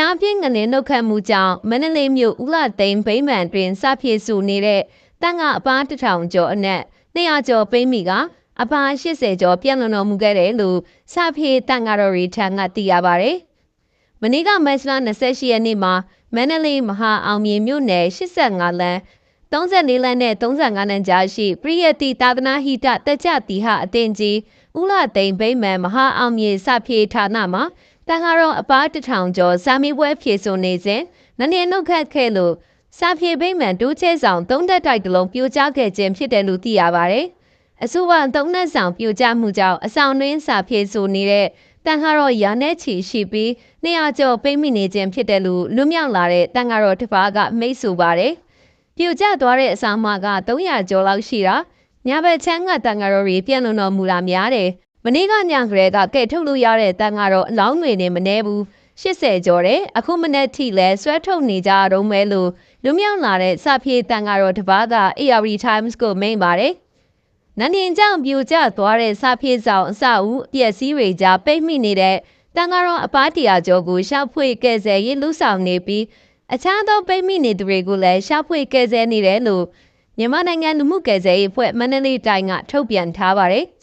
အားဖြင့်ငနေနှုတ်ခတ်မှုကြောင့်မန္တလေးမြို့ဦးလာသိန်းဗိမ္မာန်တွင်စဖြည့်စုနေတဲ့တန်ကအပားတစ်ထောင်ကျော်အနက်200ကျော်ပိမ့်မိကအပား80ကျော်ပြန့်လွန်တော်မူခဲ့တယ်လို့စဖြည့်တန်ကတော်ရီထံကသိရပါဗျ။မနေ့ကမတ်လ28ရက်နေ့မှာမန္တလေးမဟာအောင်မြေမြို့နယ်85လမ်း34လမ်းနဲ့35လမ်းကြားရှိပရိယတိသာသနာဟိတတက်ကြတိဟအတင်ကြီးဦးလာသိန်းဗိမ္မာန်မဟာအောင်မြေစဖြည့်ဌာနမှာ တန်ဃာတော်အပားတစ်ထောင်ကျော်စာမေးပွဲဖြေဆိုနေစဉ်နနေနှုတ်ခတ်ခဲ့လို့စာဖြေဗိမ္မာန်တိုးချဲဆောင်သုံးတက်တိုက်တစ်လုံးပြိုကျခဲ့ခြင်းဖြစ်တယ်လို့သိရပါတယ်။အဆိုပါသုံးနက်ဆောင်ပြိုကျမှုကြောင့်အဆောင်တွင်းစာဖြေဆိုနေတဲ့တန်ဃာတော်ရာနဲ့ချီရှိပြီး200ကျော်ပိတ်မိနေခြင်းဖြစ်တယ်လို့လွတ်မြောက်လာတဲ့တန်ဃာတော်တစ်ပါးကမိတ်ဆိုပါတယ်။ပြိုကျသွားတဲ့အဆောင်မှာက300ကျော်လောက်ရှိတာညဘက်ချမ်းကတန်ဃာတော်တွေပြန်လွန်တော်မူတာများတယ်။ မနေ့ကညကလေးကကဲထုတ်လို့ရတဲ့တန်ဃာတော်အလောင်းငွေနဲ့မနှဲဘူး80ကျော်တယ်အခုမနေ့ထိလဲဆွဲထုတ်နေကြတော့မဲလို့လူမြောက်လာတဲ့စပြေတန်ဃာတော်တပါးက AR Times ကိုမိန်ပါတယ်နန်းရင်ကြောင့်ပြိုကျသွားတဲ့စပြေဆောင်အစအဦးအပျက်စီးတွေကြားပိတ်မိနေတဲ့တန်ဃာတော်အပားတရာကျော်ကိုရှောက်ဖွေကဲဆယ်ရေးလူဆောင်နေပြီးအခြားသောပိတ်မိနေသူတွေကိုလည်းရှောက်ဖွေကဲဆယ်နေတယ်လို့မြန်မာနိုင်ငံလူမှုကယ်ဆယ်ရေးအဖွဲ့မန္တလေးတိုင်းကထုတ်ပြန်ထားပါတယ်။